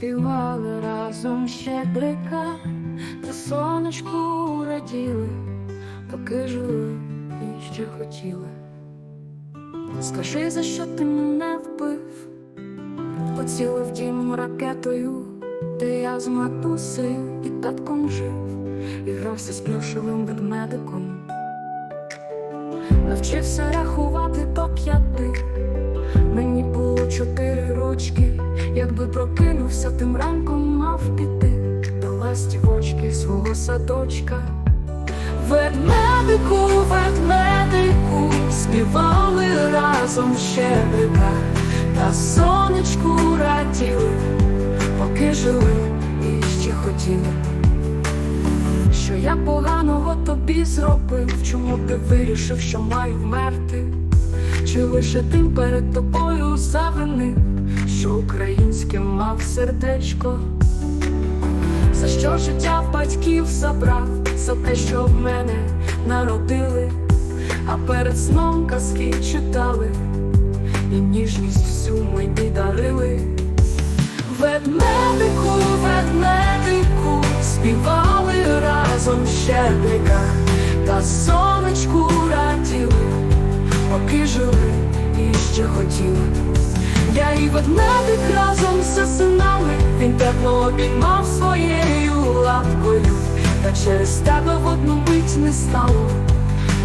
співали разом щедрика, та сонечку раділи, поки жили і ще хотіли. Скажи, за що ти мене вбив? Поцілив дім ракетою, де я з матусею і татком жив, і грався з плюшевим ведмедиком. Навчився рахувати до п'яти. Мені було чотири рочки, якби прокинувся, тим ранком мав піти до ластівочки свого садочка. Ведмедику, ведмедику, співали разом щедрика, та сонечку раділи, поки жили і ще хотіли. Що я поганого тобі зробив, чому ти вирішив, що маю вмерти? Чи лише тим перед тобою завинив, що українське мав сердечко? За що життя батьків забрав, за те, що в мене народили, а перед сном казки читали, і ніжність всю мені дарили. Ведмедику, ведмедику, співали разом щедрика, та сонечку раділи, поки жили і ще хотіли. Я і ведмедик разом засинали, він тепло обіймав своєю лапкою, та через тебе в одну мить не стало.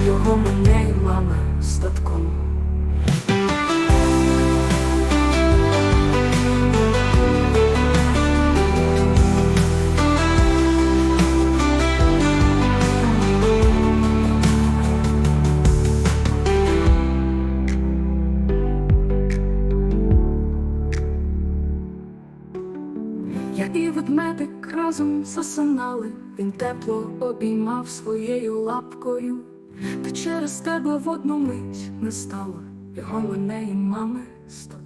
Його мене і мами Я і ведмедик разом засинали, він тепло обіймав своєю лапкою, та через тебе в одну мить не стало його мене і мами статком.